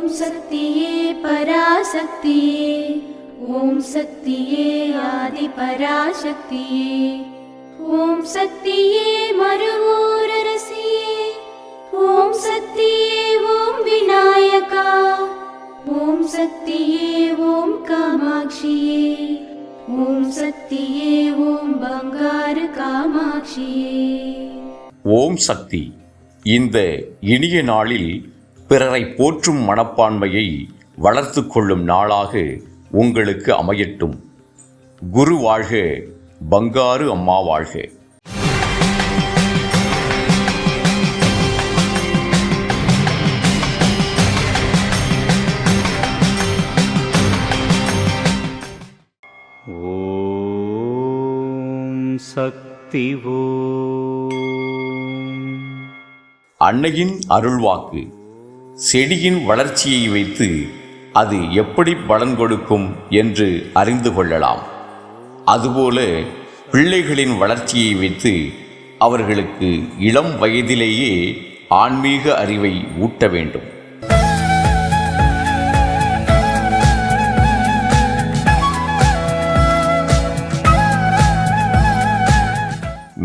ஓம் சக்தியே பராசக்தியே. ஓம் சக்தியே ஆதி பராசக்தியே. ஓம் சக்தியே மறுவூரரசியே ஓம் சக்தியே ஓம் விநாயகா. ஓம் சக்தியே ஓம் காமாட்சியே. ஓம் சக்தியே ஓம் பங்காரு காமாட்சியே. ஓம் சக்தி. இந்த இனிய நாளில் பிறரை போற்றும் மனப்பான்மையை வளர்த்து கொள்ளும் நாளாக உங்களுக்கு அமையட்டும். குரு வாழ்க பங்காரு அம்மா வாழ்க. சக்தி அன்னையின் அருள்வாக்கு. செடியின் வளர்ச்சியை வைத்து அது எப்படி பலன் கொடுக்கும் என்று அறிந்து கொள்ளலாம். அதுபோல பிள்ளைகளின் வளர்ச்சியை வைத்து அவர்களுக்கு இளம் வயதிலேயே ஆன்மீக அறிவை ஊட்ட வேண்டும்.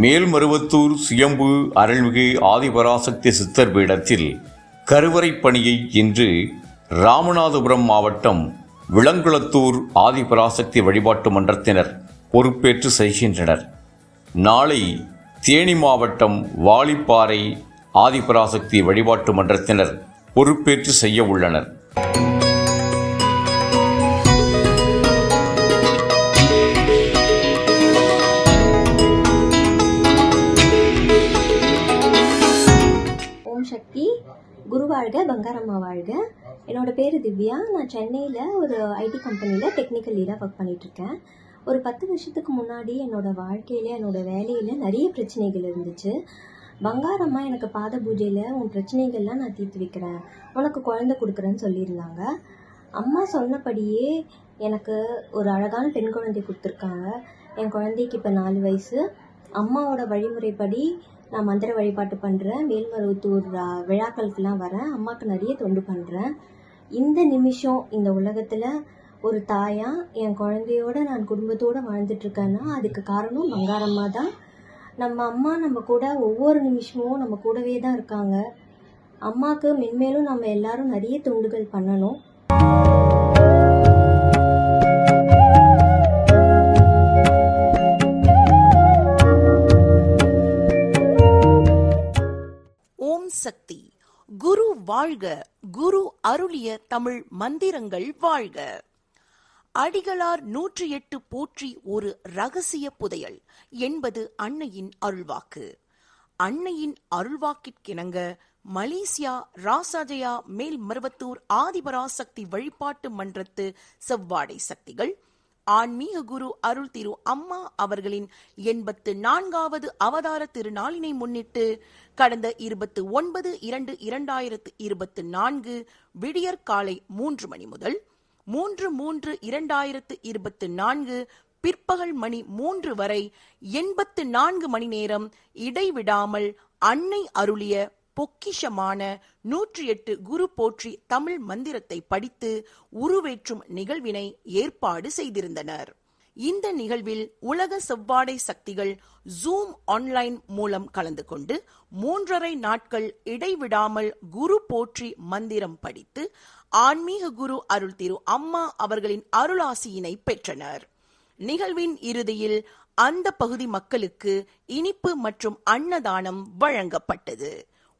மேல்மருவத்தூர் சுயம்பு அருள்மிகு ஆதிபராசக்தி சித்தர் பீடத்தில் கருவறைப் பணியை இன்று ராமநாதபுரம் மாவட்டம் விளங்குளத்தூர் ஆதிபராசக்தி வழிபாட்டு மன்றத்தினர் பொறுப்பேற்று செய்கின்றனர் நாளை தேனி மாவட்டம் வாலிப்பாறை ஆதிபராசக்தி வழிபாட்டு மன்றத்தினர் பொறுப்பேற்று செய்ய உள்ளனர். குரு வாழ்க பங்காரம்மா வாழ்க. என்னோடய பேர் திவ்யா. நான் சென்னையில் ஒரு ஐடி கம்பெனியில் டெக்னிக்கல் லீடாக ஒர்க் பண்ணிகிட்ருக்கேன் ஒரு பத்து வருஷத்துக்கு முன்னாடி என்னோடய வாழ்க்கையில் என்னோட வேலையில் நிறைய பிரச்சனைகள் இருந்துச்சு. பங்காரம்மா எனக்கு பாத பூஜையில் உன் பிரச்சனைகள்லாம் நான் தீர்த்து வைக்கிறேன். உனக்கு குழந்தை கொடுக்குறேன்னு சொல்லியிருந்தாங்க. அம்மா சொன்னபடியே எனக்கு ஒரு அழகான பெண் குழந்தை கொடுத்துருக்காங்க. என் குழந்தைக்கு இப்போ நாலு வயசு. அம்மாவோட வழிமுறைப்படி நான் மந்திர வழிபாட்டு பண்ணுறேன் மேல்மருவத்தூர் விழாக்களுக்கெல்லாம் வரேன். அம்மாவுக்கு நிறைய தொண்டு பண்ணுறேன் இந்த நிமிஷம் இந்த உலகத்தில் ஒரு தாயா என் குழந்தையோட நான் குடும்பத்தோடு வாழ்ந்துட்டுருக்கேன்னா அதுக்கு காரணம் பங்காரம்மா தான். நம்ம அம்மா நம்ம கூட ஒவ்வொரு நிமிஷமும் நம்ம கூடவே தான் இருக்காங்க. அம்மாவுக்கு மென்மேலும் நம்ம எல்லாரும் நிறைய தொண்டுகள் பண்ணணும். வாழ்க. குரு அருளிய தமிழ் மந்திரங்கள் வாழ்க. அடிகளார் நூற்றி எட்டு போற்றி ஒரு ரகசிய புதையல் என்பது அன்னையின் அருள்வாக்கு. அன்னையின் அருள்வாக்கிற்கிணங்க மலேசியா ராசாஜயா மேல் மருவத்தூர் ஆதிபராசக்தி வழிபாட்டு மன்றத்து செவ்வாடை சக்திகள் ஆன்மீக குரு அருள் திரு அம்மா அவர்களின் எண்பத்து நான்காவது அவதார திருநாளினை முன்னிட்டு கடந்த இருபத்து ஒன்பது இரண்டு இரண்டாயிரத்து இருபத்து நான்கு விடியற் காலை மூன்று மணி முதல் மூன்று மூன்று இரண்டாயிரத்து இருபத்து நான்கு பிற்பகல் மணி மூன்று வரை எண்பத்து நான்கு மணி நேரம் இடைவிடாமல் அன்னை அருளிய பொக்கிஷமான நூற்றி எட்டு குரு போற்றி தமிழ் மந்திரத்தை படித்து உருவேற்றும் நிகழ்வினை ஏற்பாடு செய்திருந்தனர். இந்த நிகழ்வில் உலக செவ்வாடை சக்திகள் ஜூம் ஆன்லைன் மூலம் கலந்து கொண்டு மூன்றரை நாட்கள் இடைவிடாமல் குரு போற்றி மந்திரம் படித்து ஆன்மீக குரு அருள் திரு அம்மா அவர்களின் அருளாசியினை பெற்றனர். நிகழ்வின் இறுதியில் அந்த பகுதி மக்களுக்கு இனிப்பு மற்றும் அன்னதானம் வழங்கப்பட்டது.